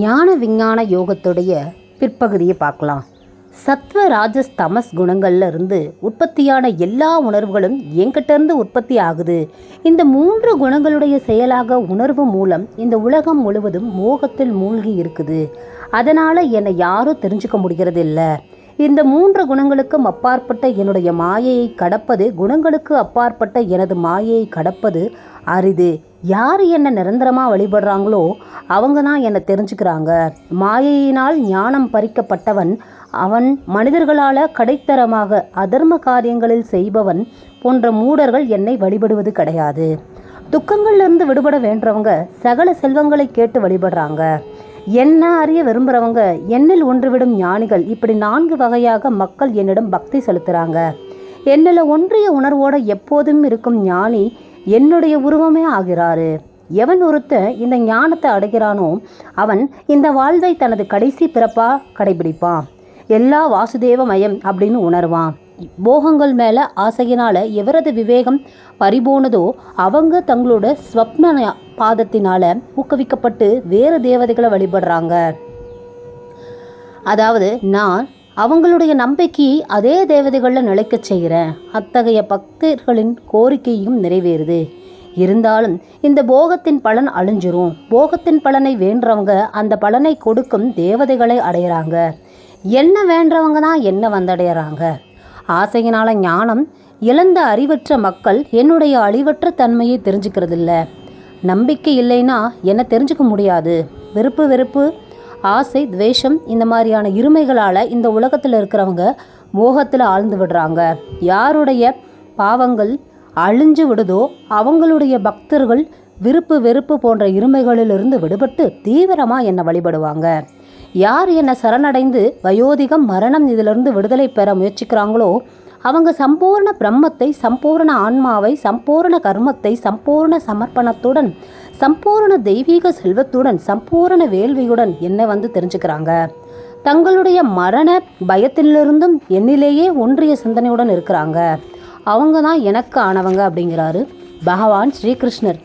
ஞான விஞ்ஞான யோகத்துடைய பிற்பகுதியை பார்க்கலாம். சத்வ ராஜஸ் தமஸ் குணங்கள்ல இருந்து உற்பத்தியான எல்லா உணர்வுகளும் என்கிட்ட இருந்து உற்பத்தி ஆகுது. இந்த மூன்று குணங்களுடைய செயலாக உணர்வு மூலம் இந்த உலகம் முழுவதும் மோகத்தில் மூழ்கி இருக்குது. அதனால என்னை யாரும் தெரிஞ்சுக்க முடிகிறது இல்லை இந்த மூன்று குணங்களுக்கும் அப்பாற்பட்ட என்னுடைய மாயையை கடப்பது குணங்களுக்கு அப்பாற்பட்ட எனது மாயையை கடப்பது அரிது. யார் என்னை நிரந்தரமாக வழிபடுறாங்களோ அவங்க தான் என்னை தெரிஞ்சுக்கிறாங்க. மாயையினால் ஞானம் பறிக்கப்பட்டவன் அவன் மனிதர்களால் கடைத்தரமாக அதர்ம காரியங்களில் செய்பவன் போன்ற மூடர்கள் என்னை வழிபடுவது கிடையாது. துக்கங்கள்லேருந்து விடுபட வேண்டவங்க சகல செல்வங்களை கேட்டு வழிபடுறாங்க. என்ன அறிய விரும்புகிறவங்க என்னில் ஒன்றுவிடும் ஞானிகள் இப்படி நான்கு வகையாக மக்கள் என்னிடம் பக்தி செலுத்துகிறாங்க என்னில் ஒன்றிய உணர்வோடு எப்போதும் இருக்கும் ஞானி என்னுடைய உருவமே ஆகிறாரு. எவன் ஒருத்தன் இந்த ஞானத்தை அடைகிறானோ அவன் இந்த வாழ்வை தனது கடைசி பிறப்பாக கடைபிடிப்பான். எல்லா வாசுதேவ மயம் அப்படின்னு உணர்வான். போகங்கள் மேலே ஆசையினால் எவரது விவேகம் பறிபோனதோ அவங்க தங்களோட ஸ்வப்ன பாதத்தினால் ஊக்குவிக்கப்பட்டு வேறு தேவதைகளை வழிபடுறாங்க. அதாவது நான் அவங்களுடைய நம்பிக்கையை அதே தேவதைகளில் நிலைக்கச் செய்கிறேன் அத்தகைய பக்தர்களின் கோரிக்கையும் நிறைவேறுது. இருந்தாலும் இந்த போகத்தின் பலன் அழிஞ்சிரும். போகத்தின் பலனை வேண்டவங்க அந்த பலனை கொடுக்கும் தேவதைகளை அடையிறாங்க. என்ன வேண்டவங்க தான் என்ன வந்தடையிறாங்க? ஆசையினால ஞானம் இழந்த அறிவற்ற மக்கள் என்னுடைய அழிவற்ற தன்மையை தெரிஞ்சுக்கிறதில்ல. நம்பிக்கை இல்லைன்னா என்னை தெரிஞ்சுக்க முடியாது. வெறுப்பு வெறுப்பு ஆசை துவேஷம் இந்த மாதிரியான இருமைகளால் இந்த உலகத்தில் இருக்கிறவங்க மோகத்தில் ஆழ்ந்து விடுறாங்க. யாருடைய பாவங்கள் அழிஞ்சு விடுதோ அவங்களுடைய பக்தர்கள் விருப்பு வெறுப்பு போன்ற இருமைகளிலிருந்து விடுபட்டு தீவிரமாக என்னை வழிபடுவாங்க. யார் என்னை சரணடைந்து வயோதிகம் மரணம் இதிலிருந்து விடுதலை பெற முயற்சிக்கிறாங்களோ அவங்க சம்பூர்ண பிரம்மத்தை சம்பூர்ண ஆன்மாவை சம்பூர்ண கர்மத்தை சம்பூர்ண சமர்ப்பணத்துடன் சம்பூரண தெய்வீக செல்வத்துடன் சம்பூரண வேள்வியுடன் என்னை வந்து தெரிஞ்சுக்கிறாங்க. தங்களுடைய மரண பயத்திலிருந்தும் என்னிலேயே ஒன்றிய சிந்தனையுடன் இருக்கிறாங்க. அவங்க தான் எனக்கு ஆனவங்க அப்படிங்கிறாரு பகவான் ஸ்ரீகிருஷ்ணர்.